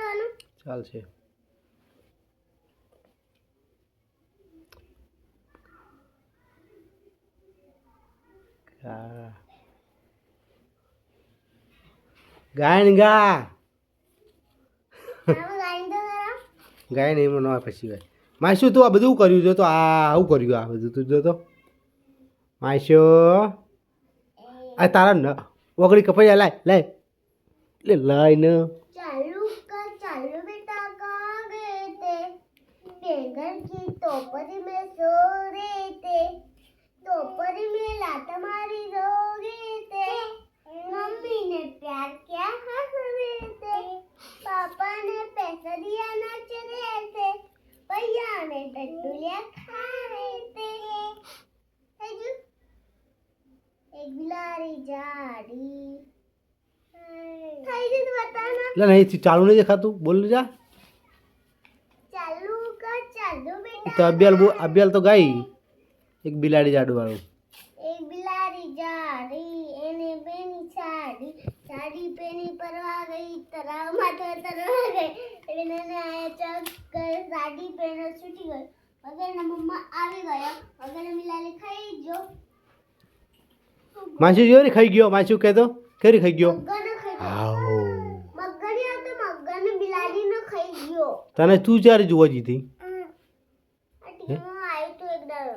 કરવાનું? ચાલશે. ગાયન ગા. ગાય નહીં એમાં ના પછી ગાય. માસ્યું તું આ બધું કર્યું જો તો આ આવું કર્યું આ બધું તું જો તો. માસ્યો આ તારા ન ઓગળી કપાઈ લાય લાય. એટલે લાય ને. बैंगन की टोपरी में सो रहे थे। टोपरी में लात मारी रो रहे थे। मम्मी ने प्यार किया, हंस रहे थे। पापा ने पैसा दिया, नाच रहे थे। भैया ने डंडुलिया खा रहे थे। एक बिलारी जाड़ी तो नहीं, चालू नहीं देखा तू? बोल जा। તો અભ્યાલ બો અભ્યાલ તો ગાઈ. એક બિલાડી જાડું વાળું એક બિલાડી જાડી એને બેની સાડી. સાડી પેની પરવા ગઈ તરાવમાં તો તરવા ગઈ. એને આયા ચક સાડી પહેરો છૂટી ગઈ. વગરના મમ્મા આવી ગયા. વગરના બિલાડી ખાઈ ગયો. માસી જો રે ખાઈ ગયો? માસી કહેતો? કેરી ખાઈ ગયો? ગયો. આવો મગરની આવતો મગરને બિલાડીને ખાઈ ગયો. તને તું જ્યારે જોવા જીતી.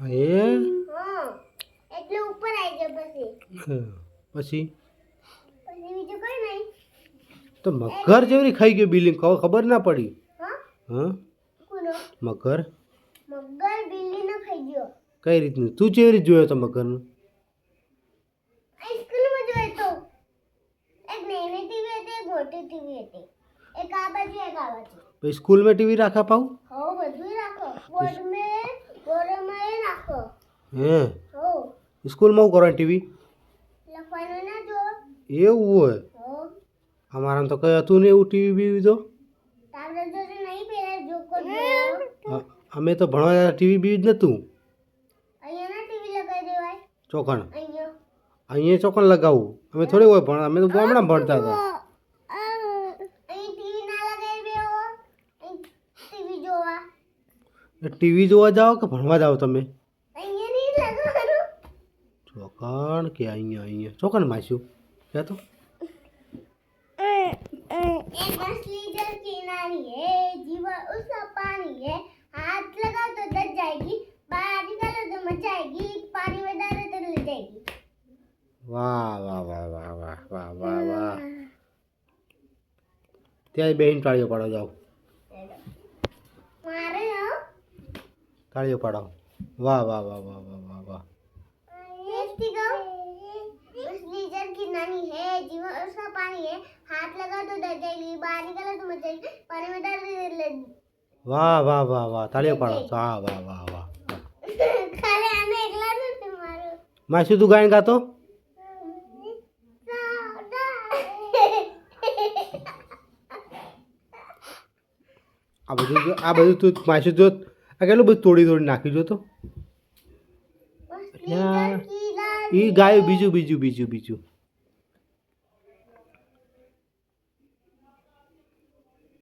હા એટલે ઉપર આવી જાવ પછી. પછી? પછી બીજું કઈ નહીં. તો મગર જેવી ખાઈ ગયો બિલ્ડિંગ ખબર ના પડી? હા? મગર? મગર બિલ્લીનો ખાઈ ગયો. કઈ રીતનું? તું કેવી જોયો તો મગરનું સ્કૂલમાં જોયો તો. એક નાની ટીવી હતી એક મોટી ટીવી હતી. એક આ બાજુ એક આ બાજુ. સ્કૂલમાં ટીવી રાખા પાઉં હો બધું રાખો. બોર્ડ હે? સ્કૂલમાં શું કરવાનું ટીવી? એવું હોય? અમારામાં તો કંઈ હતું ને એવું ટીવી બીવી તો? અમે તો ભણવા ટીવી બીવી જ નહોતું. ચોખણ? અહીંયા. ચોખણ લગાવવું અમે થોડી હોય ભણ અમે તો ગામડામાં ભણતા હતા. ટીવી જોવા જાઓ કે ભણવા જાઓ તમે? વકણ કે અહીંયા અહીંયા ચોકન માસ્યું કે તો વાહ વાહ વાહ વાહ વાહ વાહ વાહ વાહ ત્યાં બેન તાળીઓ પાડો જાઓ તાળીઓ પાડો વાહ વાહ વાહ વાહ વાહ વાહ વાહ देखती गो उसकी जर गिरनानी है जीवन उसका पानी है हाथ लगा तो डर जाएगी बाहर निकला तो मर जाएगी पानी में डाल वाह वाह वाह वाह तालियां पाड़ो वाह वाह वाह वाह खाली हमें एकला तो मारो मासी तू गायन गातो આ બધું જો આ બધું તું માસી જો આ કેટલું બધું તોડી તોડી નાખી જો તો એ ગાયું બીજું બીજું બીજું બીજું.